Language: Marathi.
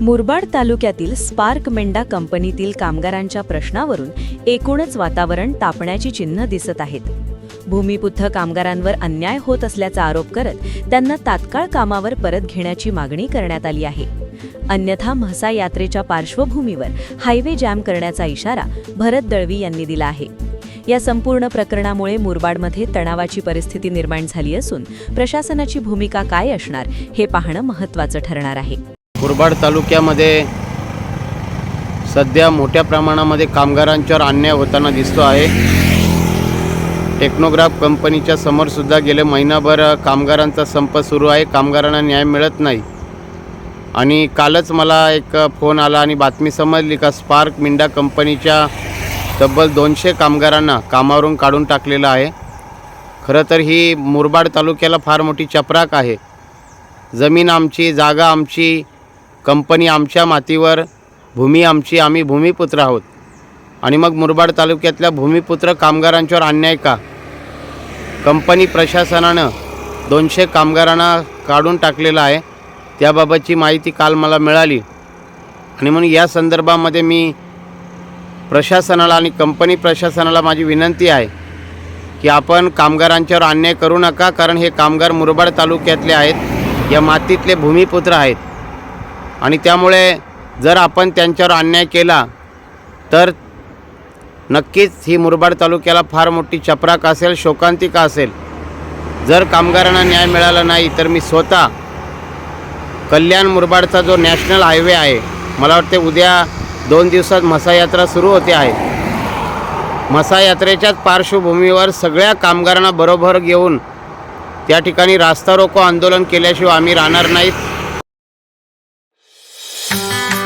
मुरबाड तालुक्यातील स्पार्क मेंढा कंपनीतील कामगारांच्या प्रश्नावरून एकूणच वातावरण तापण्याची चिन्ह दिसत आहेत. भूमिपुत्र कामगारांवर अन्याय होत असल्याचा आरोप करत त्यांना तात्काळ कामावर परत घेण्याची मागणी करण्यात आली आहे. अन्यथा म्हसा यात्रेच्या पार्श्वभूमीवर हायवे जॅम करण्याचा इशारा भरत दळवी यांनी दिला आहे. या संपूर्ण प्रकरणामुळे मुरबाडमध्ये तणावाची परिस्थिती निर्माण झाली असून प्रशासनाची भूमिका काय असणार हे पाहणं महत्त्वाचं ठरणार आहे. मुरबाड तालुक्यामध्ये सध्या मोठ्या प्रमाणामध्ये कामगारांच्यावर अन्याय होताना दिसतो आहे. टेक्नोग्राफ कंपनीच्या समोरसुद्धा गेले महिनाभर कामगारांचा संप सुरू आहे. कामगारांना न्याय मिळत नाही. आणि कालच मला एक फोन आला आणि बातमी समजली का स्पार्क मिंडा कंपनीच्या तब्बल दोनशे कामगारांना कामावरून काढून टाकलेलं आहे. खरं तर ही मुरबाड तालुक्याला फार मोठी चपराक आहे. जमीन आमची जागा आमची कंपनी आमच्या मातीवर भूमी आमची आम्ही भूमिपुत्र आहोत. आणि मग मुरबाड तालुक्यातल्या भूमिपुत्र कामगारांच्यावर अन्याय का? कंपनी प्रशासनानं दोनशे कामगारांना काढून टाकलेलं आहे. त्याबाबतची माहिती काल मला मिळाली. आणि म्हणून या संदर्भामध्ये मी प्रशासनाला आणि कंपनी प्रशासनाला माझी विनंती आहे की आपण कामगारांच्यावर अन्याय करू नका कारण हे कामगार मुरबाड तालुक्यातले आहेत. या मातीतले भूमिपुत्र आहेत. आणि त्यामुळे जर आपण त्यांच्यावर अन्याय केला तर नक्कीच ही मुरबाड तालुक्याला फार मोठी चपराक असेल शोकांतिका असेल. जर कामगारांना न्याय मिळाला नाही तर मी स्वतः कल्याण मुरबाडचा जो नॅशनल हायवे आहे मला वाटते उद्या दोन दिवसात म्हसा यात्रा सुरू होते आहे. म्हसा यात्रेच्याच पार्श्वभूमीवर सगळ्या कामगारांना बरोबर घेऊन त्या ठिकाणी रास्ता रोको आंदोलन केल्याशिवाय आम्ही राहणार नाहीत. Thank you.